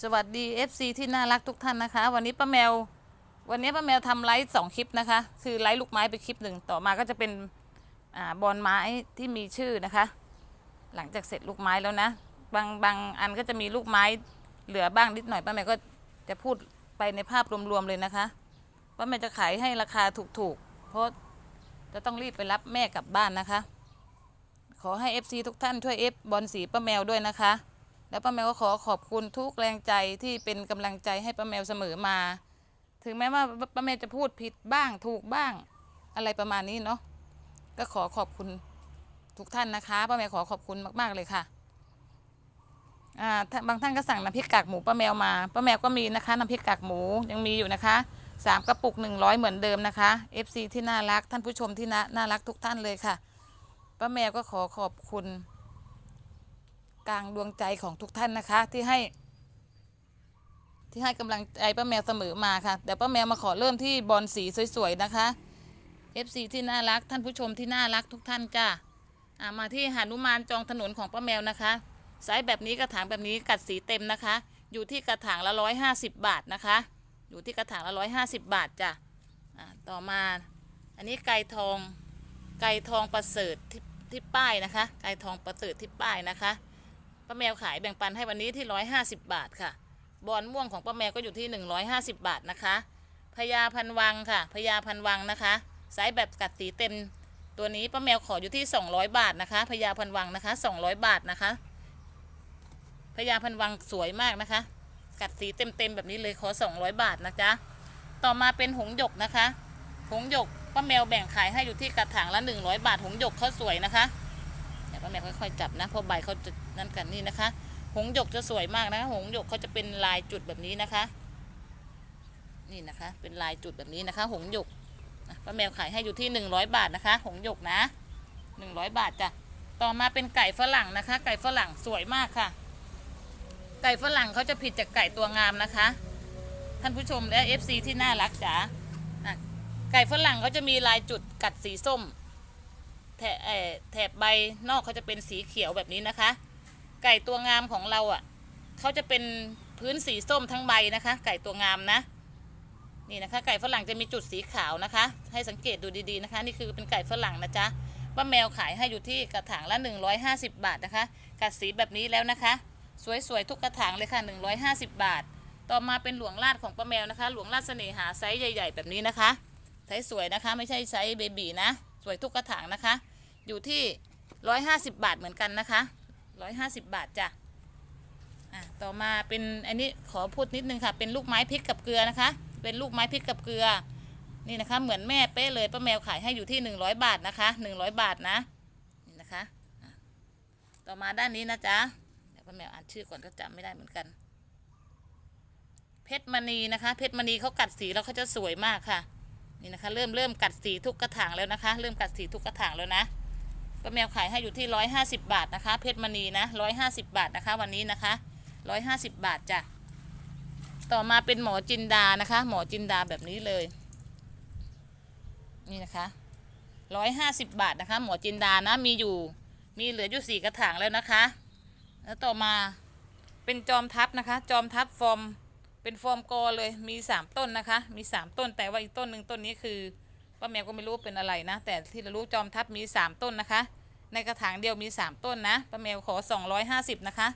สวัสดี FC ที่น่ารักทุกท่านนะคะ วันนี้ป้าแมว วันนี้ป้าแมวทำไลฟ์สองคลิปนะคะ คือไลฟ์ลูกไม้ไปคลิปหนึ่งต่อมาก็จะเป็นอ่าบอลไม้ที่มีชื่อนะคะ หลังจากเสร็จลูกไม้แล้วนะ บางบางอันก็จะมีลูกไม้เหลือบ้างนิดหน่อยป้าแมวก็จะพูดไปในภาพรวมๆเลยนะคะป้าแมวจะขายให้ราคาถูกๆ เพราะจะต้องรีบไปรับแม่กลับบ้านนะคะ ขอให้ FC ทุกท่านช่วยเอฟบอลสีป้าแมวด้วยนะคะ แล้วป้าแมวก็ขอขอบคุณทุกแรงใจที่เป็นกำลังใจให้ป้าแมวเสมอมา ถึงแม้ว่าป้าแมวจะพูดผิดบ้างถูกบ้างอะไรประมาณนี้เนาะก็ขอขอบคุณทุกท่านนะคะป้าแมวขอขอบคุณมาก ๆเลยค่ะอ่าบางท่านก็สั่งน้ำพริกกากหมูป้าแมวมาป้าแมวก็มีนะคะน้ำพริกกากหมูยังมีอยู่นะคะสามกระปุกหนึ่งร้อยเหมือนเดิมนะคะ FC ที่น่ารักท่านผู้ชมที่น่ารักทุกท่านเลยค่ะป้าแมวก็ขอขอบคุณ กลางดวงใจของทุกท่านนะคะ ที่ให้ ที่ให้กำลังใจป้าแมวเสมอมาค่ะเดี๋ยวป้าแมวมาขอเริ่มที่บอลสีสวยๆนะคะ FC ที่น่ารักท่านผู้ชมที่น่ารักทุกท่านจ้าอ่ามาที่หานุมานจองถนนของป้าแมวนะคะไซส์แบบนี้กระถางแบบนี้กัดสีเต็มนะคะ อยู่ที่กระถางละร้อยห้าสิบบาทนะคะ อยู่ที่กระถางละร้อยห้าสิบบาทจ้ะอ่าต่อมา อันนี้ไก่ทองไก่ทองประเสริฐที่ที่ป้ายนะคะ ไก่ทองประเสริฐที่ป้ายนะคะ ป้าแมวขายแบ่งปันให้วันนี้ที่ 150 บาทค่ะ บอลม่วงของป้าแมวก็อยู่ที่ 150 บาทนะคะพญาพันวังค่ะพญาพันวังนะคะไซส์แบบกัดสีเต็ม ตัวนี้ป้าแมวขออยู่ที่ 200 บาทนะคะพญาพันวังนะคะ 200 บาทนะคะพญาพันวังสวยมากนะคะ กัดสีเต็มๆแบบนี้เลยขอ 200 บาทนะจ๊ะต่อมาเป็นหงหยกนะคะ หงหยกป้าแมวแบ่งขายให้อยู่ที่กระถางละ 100 บาท หงหยกเขาสวยนะคะ ป้าแมวค่อยๆจับนะเพราะใบเขาจะนั่นกันนี่นะคะ หงส์หยกจะสวยมากนะ หงส์หยกเขาจะเป็นลายจุดแบบนี้นะคะ นี่นะคะ เป็นลายจุดแบบนี้นะคะ หงส์หยกป้าแมวขายให้อยู่ที่100บาทนะคะ หงส์หยกนะ100บาทจ้ะต่อมาเป็นไก่ฝรั่งนะคะ ไก่ฝรั่งสวยมากค่ะ ไก่ฝรั่งเขาจะผิดจากไก่ตัวงามนะคะ ท่านผู้ชมและ FC ที่น่ารักจ๋าอะไก่ฝรั่งเขาจะมีลายจุดกัดสีส้ม แถแถบใบนอกเขาจะเป็นสีเขียวแบบนี้นะคะ ไก่ตัวงามของเราอะเขาจะเป็นพื้นสีส้มทั้งใบนะคะ ไก่ตัวงามนะ นี่นะคะ ไก่ฝรั่งจะมีจุดสีขาวนะคะ ให้สังเกตดูดีๆนะคะ นี่คือเป็นไก่ฝรั่งนะจ๊ะป้าแมวขายให้อยู่ที่กระถางละ 150 บาทนะคะ กัดสีแบบนี้แล้วนะคะ สวยๆทุกกระถางเลยค่ะ 150 บาท ต่อมาเป็นหลวงลาดของป้าแมวนะคะ หลวงลาดเสน่หาไซส์ใหญ่ ๆ แบบนี้นะคะไซส์สวยนะคะ ไม่ใช่ไซส์เบบีนะ สวยทุกกระถางนะคะ อยู่ที่150บบาทเหมือนกันนะคะ150บบาทจ้ะอะต่อมาเป็นอันนี้ขอพูดนิดนึงค่ะ เป็นลูกไม้พริกกับเกลือนะคะ เป็นลูกไม้พริกกับเกลือ นี่นะคะ เหมือนแม่เป๊ะเลยป้าแมวขายให้อยู่ที่100บาทนะคะ100บาทนะนี่นะคะอะต่อมาด้านนี้นะจ๊ะเดี๋ยวป้าแมวอ่านชื่อก่อนก็จำไม่ได้เหมือนกัน เพชรมณีนะคะ เพชรมณีเขากัดสีแล้วเขาจะสวยมากค่ะ นี่นะคะ เริ่มเริ่มกัดสีทุกกระถางแล้วนะคะ เริ่มกัดสีทุกกระถางแล้วนะ ป้าแมวขายให้อยู่ที่ร้อยห้าสิบาทนะคะ เพชรมณีนะร้อยห้าสิบาทนะคะ วันนี้นะคะร้อยห้าสิบาทจ้ะต่อมาเป็นหมอจินดานะคะ หมอจินดาแบบนี้เลย นี่นะคะร้อยห้าสิบาทนะคะ หมอจินดานะมีอยู่มีเหลืออยู่สี่กระถางแล้วนะคะ แล้วต่อมาเป็นจอมทัพนะคะ จอมทัพฟอร์มเป็นฟอร์มกอเลยมีสามต้นนะคะ มีสามต้นแต่ว่าอีกต้นหนึ่งต้นนี้คือ ป้าแมวก็ไม่รู้เป็นอะไรนะ แต่ที่เรารู้จอมทัพมีสามต้นนะคะ ในกระถางเดียวมีสามต้นนะป้าแมวขอสองร้อยห้าสิบนะคะ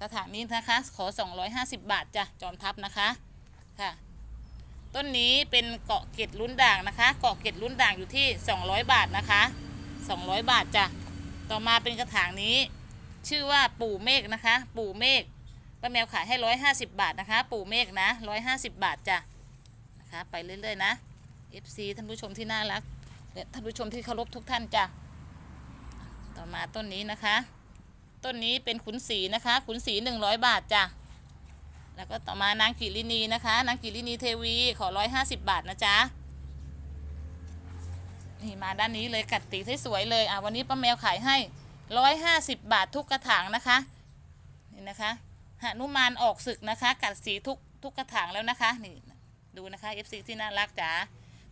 กระถางนี้นะคะ ขอสองร้อยห้าสิบบาทจ้ะจอมทัพนะคะค่ะ ต้นนี้เป็นเกาะเกล็ดลุ้นด่างนะคะ เกาะเกล็ดลุ้นด่างอยู่ที่สองร้อยบาทนะคะสองร้อยบาทจ้ะต่อมาเป็นกระถางนี้ ชื่อว่าปู่เมฆนะคะ ปู่เมฆป้าแมวขายให้ร้อยห้าสิบบาทนะคะ ปู่เมฆนะร้อยห้าสิบบาทจ้ะนะคะ ไปเรื่อยๆนะ FC ท่านผู้ชมที่น่ารักและท่านผู้ชมที่เคารพทุกท่านจ้ะต่อมาต้นนี้นะคะ ต้นนี้เป็นขุนศีนะคะ ขุนศีหนึ่งร้อยบาทจ้ะแล้วก็ต่อมานางกิรินีนะคะ นางกิรินีเทวีขอร้อยห้าสิบบาทนะจ๊ะนี่มาด้านนี้เลยกัดตีสวยๆเลยอะวันนี้ป้าแมวขายให้ร้อยห้าสิบบาททุกกระถางนะคะนี่นะคะหนุมานออกศึกนะคะ กัดสีทุกทุกกระถางแล้วนะคะนี่ดูนะคะ FC ที่น่ารักจ๋า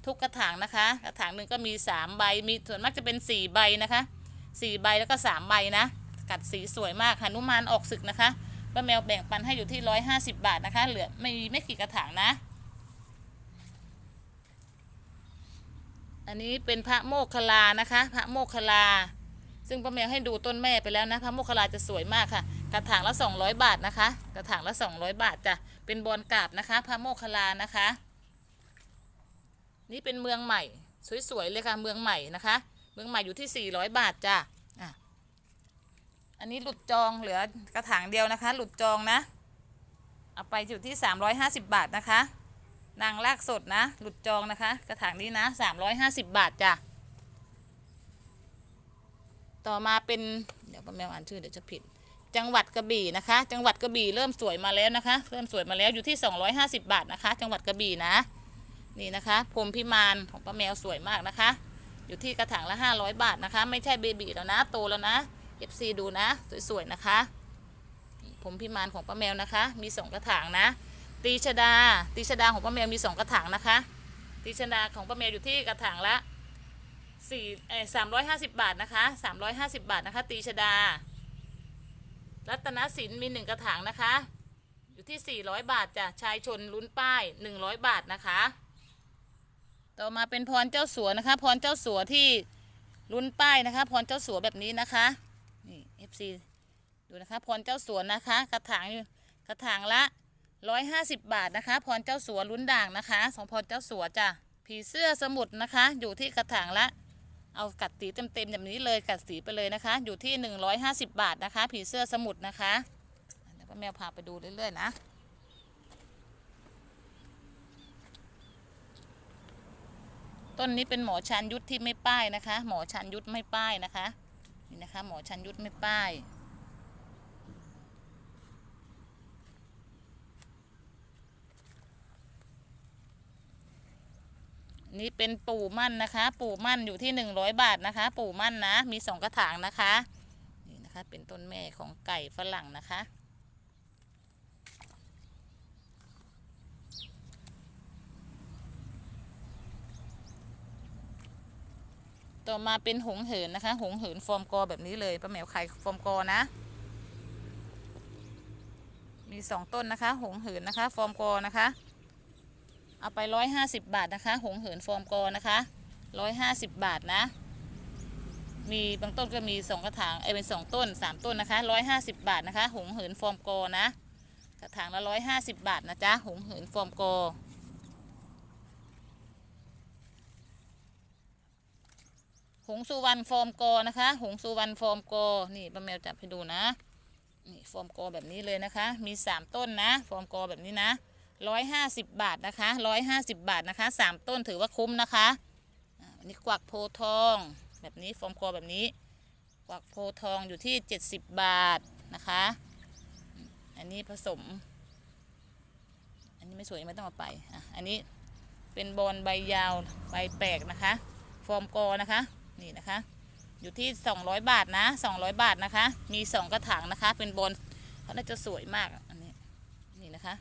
ทุกกระถางนะคะ กระถางหนึ่งก็มีสามใบ มีส่วนมากจะเป็นสี่ใบนะคะสี่ใบแล้วก็สามใบนะ กัดสีสวยมากหนุมานออกศึกนะคะป้าแมวแบ่งปันให้อยู่ที่ร้อยห้าสิบบาทนะคะ เหลือไม่ไม่กี่กระถางนะ อันนี้เป็นพระโมคคลานะคะ พระโมคคลา ซึ่งป้าแมวให้ดูต้นแม่ไปแล้วนะ พระโมคคลาจะสวยมากค่ะ กระถางละ200บาทนะคะ กระถางละ200บาทจ้ะ เป็นบอลกาบนะคะ พระโมคคลานะคะ นี่เป็นเมืองใหม่ สวยๆเลยค่ะ เมืองใหม่นะคะ เมืองใหม่อยู่ที่ 400 บาทจ้ะอะอันนี้หลุดจองเหลือกระถางเดียวนะคะ หลุดจองนะ เอาไปอยู่ที่ 350 บาทนะคะ นางลากสดนะ หลุดจองนะคะ กระถางนี้นะ 350 บาทจ้ะต่อมาเป็นเดี๋ยวป้าแมวอ่านชื่อเดี๋ยวจะผิด จังหวัดกระบี่นะคะ จังหวัดกระบี่เริ่มสวยมาแล้วนะคะ เริ่มสวยมาแล้วอยู่ที่ 250 บาทนะคะ จังหวัดกระบี่นะ นี่นะคะพรมพิมานของป้าแมวสวยมากนะคะ อยู่ที่กระถางละ 500 บาทนะคะ ไม่ใช่เบบีแล้วนะ โตแล้วนะ FC ดูนะ สวยๆนะคะพรมพิมานของป้าแมวนะคะ มีสองกระถางนะตีชดาตีชดาของป้าแมวมีสองกระถางนะคะตีชดาของป้าแมวอยู่ที่กระถางละสี่เอสามร้อยห้าสิบบาทนะคะสามร้อยห้าสิบบาทนะคะ ตีชดา รัตนสินมีหนึ่งกระถางนะคะ อยู่ที่สี่ร้อยบาทจ้ะชายชนลุ้นป้ายหนึ่งร้อยบาทนะคะ ต่อมาเป็นพรเจ้าสัวนะคะ พรเจ้าสัวที่ลุ้นป้ายนะคะ พรเจ้าสัวแบบนี้นะคะนี่ FC ดูนะคะ พรเจ้าสัวนะคะ กระถางอยู่กระถางละร้อยห้าสิบบาทนะคะ พรเจ้าสัวลุ้นด่างนะคะสองพรเจ้าสัวจ้ะผีเสื้อสมุทรนะคะ อยู่ที่กระถางละเอากัดสีเต็มๆแบบนี้เลยกัดสีไปเลยนะคะ อยู่ที่หนึ่งร้อยห้าสิบบาทนะคะ ผีเสื้อสมุทรนะคะเดี๋ยวป้าแมวพาไปดูเรื่อยๆนะ ต้นนี้เป็นหมอชันยุทธที่ไม่ป้ายนะคะ หมอชันยุทธไม่ป้ายนะคะนี่นะคะ หมอชันยุทธไม่ป้าย นี่เป็นปู่มั่นนะคะ ปู่มั่นอยู่ที่หนึ่งร้อยบาทนะคะ ปู่มั่นนะ มีสองกระถางนะคะนี่นะคะ เป็นต้นแม่ของไก่ฝรั่งนะคะ ต่อมาเป็นหงเหินนะคะ หงเหินฟอร์มกอแบบนี้เลยป้าแมวไข่ฟอร์มกอนะ มีสองต้นนะคะ หงเหินนะคะ ฟอร์มกอนะคะ เอาไปร้อยห้าสิบบาทนะคะ หงเหินฟอร์มกอนะคะร้อยห้าสิบบาทนะ มีบางต้นก็มีสองกระถางเอเป็นสองต้นสามต้นนะคะร้อยห้าสิบบาทนะคะ หงเหินฟอร์มกอนะกระถางละร้อยห้าสิบบาทนะจ๊ะหงเหินฟอร์มกอ งสุวรรณฟอร์มกอนะคะ หงสุวรรณฟอร์มกอนี่ป้าแมวจับให้ดูนะนี่ฟอร์มกอแบบนี้เลยนะคะ มีสามต้นนะ ฟอร์มกอแบบนี้นะร้อยห้าสิบบาทนะคะร้อยห้าสิบบาทนะคะสามต้นถือว่าคุ้มนะคะอันนี้กวักโพทอง แบบนี้ฟอร์มกอแบบนี้ กวักโพทองอยู่ที่เจ็ดสิบบาทนะคะ อันนี้ผสม อันนี้ไม่สวยไม่ต้องเอาไปอะอันนี้เป็นบอลใบยาวใบแปลกนะคะ ฟอร์มกอนะคะ นี่นะคะ อยู่ที่ 200 บาทนะ 200 บาทนะคะ มี 2 กระถางนะคะ เป็นบอลเขาน่าจะสวยมากอันนี้นี่นะคะ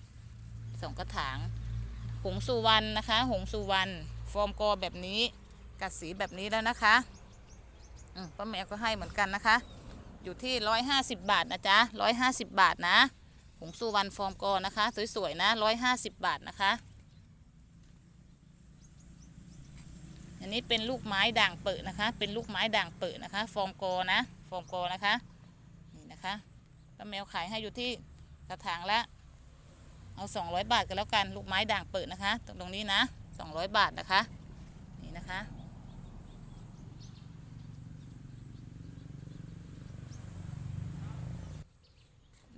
สองกระถาง หงสุวรรณนะคะ หงสุวรรณฟอร์มกอแบบนี้กัดสีแบบนี้แล้วนะคะป้าแมวก็ให้เหมือนกันนะคะ อยู่ที่ 150 บาทนะจ๊ะ150 บาทนะ หงสุวรรณฟอร์มกอนะคะ สวยๆนะ 150 บาทนะคะ อันนี้เป็นลูกไม้ด่างเปิดนะคะ เป็นลูกไม้ด่างเปิดนะคะ ฟอร์มกนะ ฟอร์มกนะคะ นี่นะคะป้าแมวขายให้อยู่ที่กระถางละ เอา 200 บาทกันแล้วกัน ลูกไม้ด่างเปิดนะคะ ตรงตรงนี้นะ 200 บาทนะคะ นี่นะคะ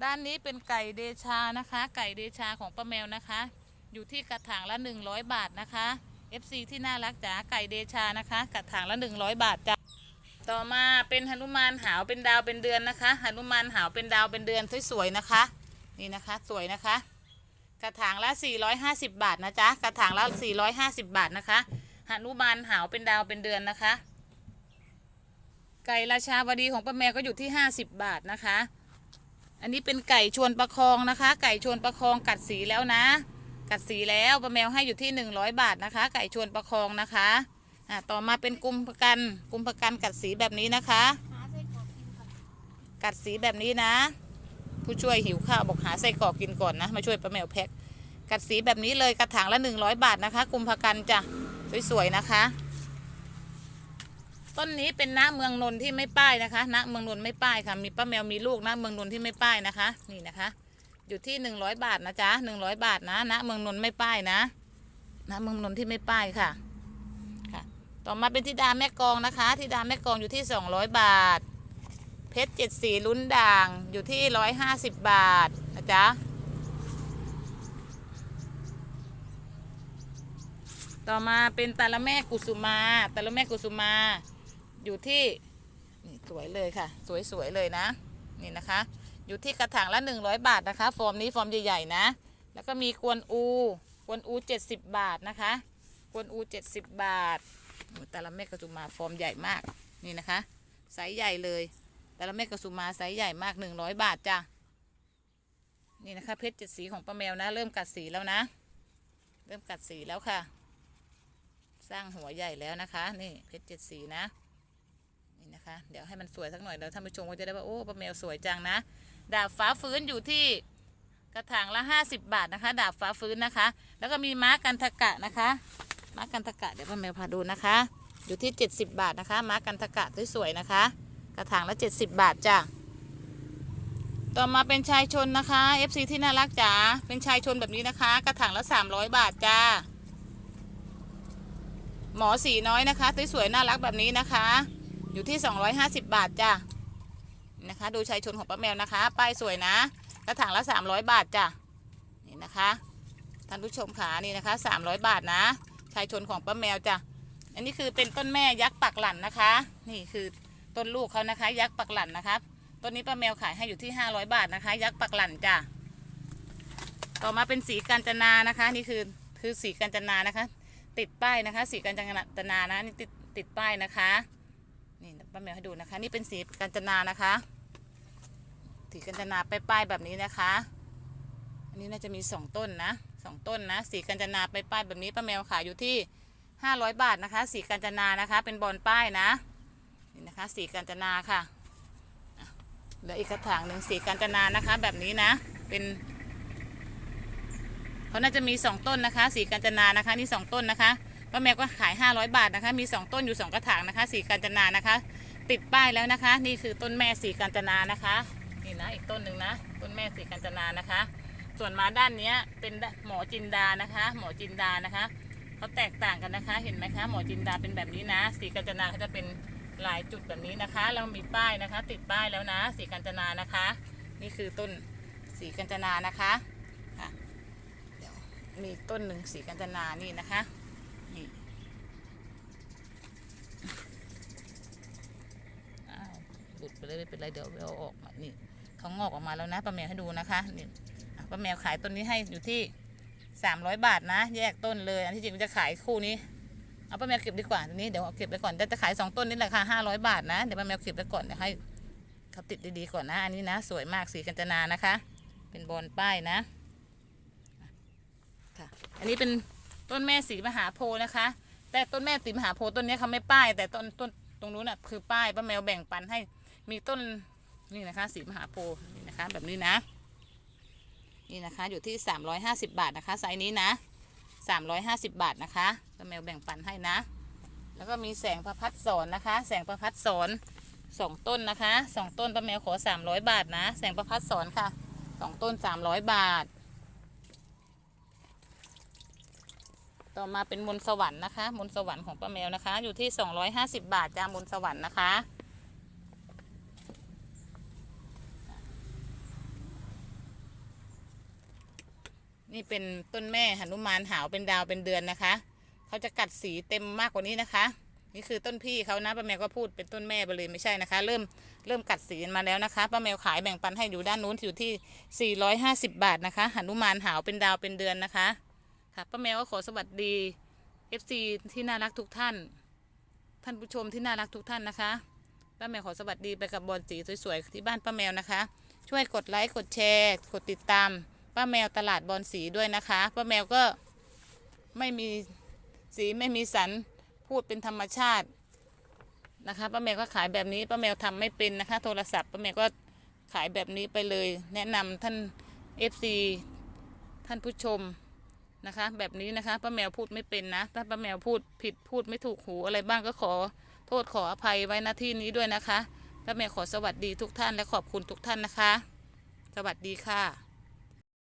ด้านนี้เป็นไก่เดชานะคะ ไก่เดชาของป้าแมวนะคะ อยู่ที่กระถางละ 100 บาทนะคะ FC ที่น่ารักจ๋าไก่เดชานะคะกระถางละ 100 บาทจ้ะต่อมาเป็นหนุมานหาวเป็นดาวเป็นเดือนนะคะหนุมานหาวเป็นดาวเป็นเดือนสวยๆนะคะ นี่นะคะสวยนะคะ กระถางละ 450 บาทนะจ๊ะกระถางละ 450 บาทนะคะหนุมานหาวเป็นดาวเป็นเดือนนะคะ ไก่ราชาวดีของป้าแมวก็อยู่ที่ 50 บาทนะคะ อันนี้เป็นไก่ชวนประคองนะคะ ไก่ชวนประคองกัดสีแล้วนะ กัดสีแล้วป้าแมวให้อยู่ที่ 100 บาทนะคะ ไก่ชวนประคองนะคะอ่าต่อมาเป็นกุมภกันกุมภกันกัดสีแบบนี้นะคะ กัดสีแบบนี้นะ ผู้ช่วยหิวข้าวบอกหาไส้กรอกกินก่อนนะ มาช่วยป้าแมวแพ็คกัดสีแบบนี้เลยกระถางละ 100 บาทนะคะกุมภกันจ้ะสวยๆนะคะต้นนี้เป็นณเมืองนนท์ที่ไม่ป้ายนะคะณเมืองนนท์ไม่ป้ายค่ะ มีป้าแมวมีลูกณเมืองนนท์ที่ไม่ป้ายนะคะ นี่นะคะ อยู่ที่100บาทนะจ๊ะ100บาทนะณเมืองนนท์ไม่ป้ายนะณเมืองนนท์ที่ไม่ป้ายค่ะ ค่ะ ต่อมาเป็นธิดาแม่กองนะคะธิดาแม่กองอยู่ที่200บาท เพชรเจ็ดสีลุ้นด่างอยู่ที่150บาทนะจ๊ะต่อมาเป็นตาละแม่กุสุมาตาละแม่กุสุมาอยู่ที่นี่สวยเลยค่ะ สวยๆเลยนะ นี่นะคะ อยู่ที่กระถางละ 100 บาทนะคะ ฟอร์มนี้ฟอร์มใหญ่ๆนะ แล้วก็มีกวนอู กวนอู 70 บาทนะคะ กวนอู 70 บาทโอ้ตาละแม่กุสุมาฟอร์มใหญ่มากนี่นะคะไซส์ใหญ่เลย แตาละแม่กุสุมาไซส์ใหญ่มาก 100 บาทจ้ะนี่นะคะ เพชรเจ็ดสีของป้าแมวนะ เริ่มกัดสีแล้วนะ เริ่มกัดสีแล้วค่ะ สร้างหัวใหญ่แล้วนะคะ นี่เพชรเจ็ดสีนะนี่นะคะ เดี๋ยวให้มันสวยสักหน่อยเดี๋ยวท่านผู้ชมก็จะได้ว่าโอ้ป้าแมวสวยจังนะ ดาบฟ้าฟื้นอยู่ที่กระถางละ 50 บาทนะคะ ดาบฟ้าฟื้นนะคะ แล้วก็มีม้ากันทกะนะคะม้ากันทกะเดี๋ยวป้าแมวพาดูนะคะ อยู่ที่ 70 บาทนะคะม้ากันทกะสวยๆนะคะ กระถางละ 70 บาทจ้ะต่อมาเป็นชายชนนะคะ FC ที่น่ารักจ๋าเป็นชายชนแบบนี้นะคะ กระถางละ 300 บาทจ้าหมอสีน้อยนะคะสวยๆน่ารักแบบนี้นะคะ อยู่ที่ 250 บาทจ้ะ นะคะ ดูชายชนของป้าแมวนะคะ ป้ายสวยนะ กระถางละ 300 บาทจ้ะนี่นะคะท่านผู้ชมขานี่นะคะ 300 บาทนะ ชายชนของป้าแมวจ้ะอันนี้คือเป็นต้นแม่ยักษ์ปักหลั่นนะคะ นี่คือต้นลูกเขานะคะ ยักษ์ปักหลั่นนะคะต้นนี้ป้าแมวขายให้อยู่ที่ 500 บาทนะคะ ยักษ์ปักหลั่นจ้ะต่อมาเป็นสีกาญจนานะคะ นี่คือคือสีกาญจนานะคะ ติดป้ายนะคะ สีกาญจนานะนี่ติดติดป้ายนะคะนี่ป้าแมวให้ดูนะคะ นี่เป็นสีกาญจนานะคะ สีกาญจนาไปป้ายแบบนี้นะคะ อันนี้น่าจะมีสองต้นนะสองต้นนะ สีกาญจนาไปป้ายแบบนี้ป้าแมวขายอยู่ที่ห้าร้อยบาทนะคะ สีกาญจนานะคะ เป็นบอลป้ายนะนี่นะคะ สีกาญจนาค่ะอะเหลืออีกกระถางหนึ่งสีกาญจนานะคะ แบบนี้นะ เป็นเขาน่าจะมีสองต้นนะคะ สีกาญจนานะคะ นี่สองต้นนะคะป้าแมวก็ขาย500บาทนะคะ มี2ต้นอยู่2กระถางนะคะ สีกาญจนานะคะ ติดป้ายแล้วนะคะ นี่คือต้นแม่สีกาญจนานะคะ นี่นะอีกต้นหนึ่งนะต้นแม่สีกาญจนานะคะ ส่วนมาด้านนี้เป็นหมอจินดานะคะ หมอจินดานะคะเขาแตกต่างกันนะคะ เห็นไหมคะ หมอจินดาเป็นแบบนี้นะ สีกาญจนาเขาจะเป็นหลายจุดแบบนี้นะคะแล้วมีป้ายนะคะ ติดป้ายแล้วนะ สีกาญจนานะคะ นี่คือต้นสีกาญจนานะคะค่ะเดี๋ยวมีต้นหนึ่งสีกาญจนานี่นะคะนี่หลุดไปเลยไม่เป็นไรเดี๋ยวเอาออกมานี่ เขางอกออกมาแล้วนะป้าแมวให้ดูนะคะนี่ป้าแมวขายต้นนี้ให้อยู่ที่สามร้อยบาทนะ แยกต้นเลย อันที่จริงจะขายคู่นี้เอาป้าแมวเก็บดีกว่าทีนี้เดี๋ยวเอาเก็บไปก่อนแต่จะขายสองต้นนี่ราคาห้าร้อยบาทนะเดี๋ยวป้าแมวเก็บไปก่อนเดี๋ยวให้เขาติดดีๆก่อนนะ อันนี้นะ สวยมากสีกัญจนานะคะ เป็นบอลป้ายนะค่ะอันนี้เป็นต้นแม่สีมหาโพนะคะ แต่ต้นแม่สีมหาโพต้นนี้เขาไม่ป้าย แต่ต้นต้นตรงนู้นน่ะคือป้ายป้าแมวแบ่งปันให้มีต้น นี่นะคะสีมหาโพธิ์นี่นะคะแบบนี้นะ นี่นะคะอยู่ที่ 350 บาทนะคะไซส์นี้นะ 350 บาทนะคะป้าแมวแบ่งปันให้นะ แล้วก็มีแสงประพัดสอนนะคะ แสงประพัดสอนสองต้นนะคะสองต้นป้าแมวขอ 300 บาทนะ แสงประพัดสอนค่ะสองต้น 300 บาท ต่อมาเป็นมนสวรรค์นะคะ มนสวรรค์ของป้าแมวนะคะ อยู่ที่ 250 บาทจ้ามนสวรรค์นะคะ นี่เป็นต้นแม่หนุมานหาวเป็นดาวเป็นเดือนนะคะ เขาจะกัดสีเต็มมากกว่านี้นะคะ นี่คือต้นพี่เขานะป้าแมวก็พูดเป็นต้นแม่ไปเลยไม่ใช่นะคะ เริ่มเริ่มกัดสีมาแล้วนะคะป้าแมวขายแบ่งปันให้อยู่ด้านนู้นอยู่ที่ 450 บาทนะคะหนุมานหาวเป็นดาวเป็นเดือนนะคะ ค่ะป้าแมวก็ขอสวัสดี FC ที่น่ารักทุกท่าน ท่านผู้ชมที่น่ารักทุกท่านนะคะป้าแมวขอสวัสดีไปกับบอลสีสวยๆที่บ้านป้าแมวนะคะ ช่วยกดไลค์กดแชร์ กดติดตาม ป้าแมวตลาดบอลสีด้วยนะคะ ป้าแมวก็ไม่มีสีไม่มีสันพูดเป็นธรรมชาตินะคะป้าแมวก็ขายแบบนี้ป้าแมวทำไม่เป็นนะคะ โทรศัพท์ป้าแมวก็ขายแบบนี้ไปเลย แนะนำท่าน FC ท่านผู้ชมนะคะ แบบนี้นะคะป้าแมวพูดไม่เป็นนะถ้าป้าแมวพูดผิดพูดไม่ถูกหูอะไรบ้างก็ขอโทษขออภัยไว้หน้าที่นี้ด้วยนะคะป้าแมวขอสวัสดีทุกท่านและขอบคุณทุกท่านนะคะ สวัสดีค่ะ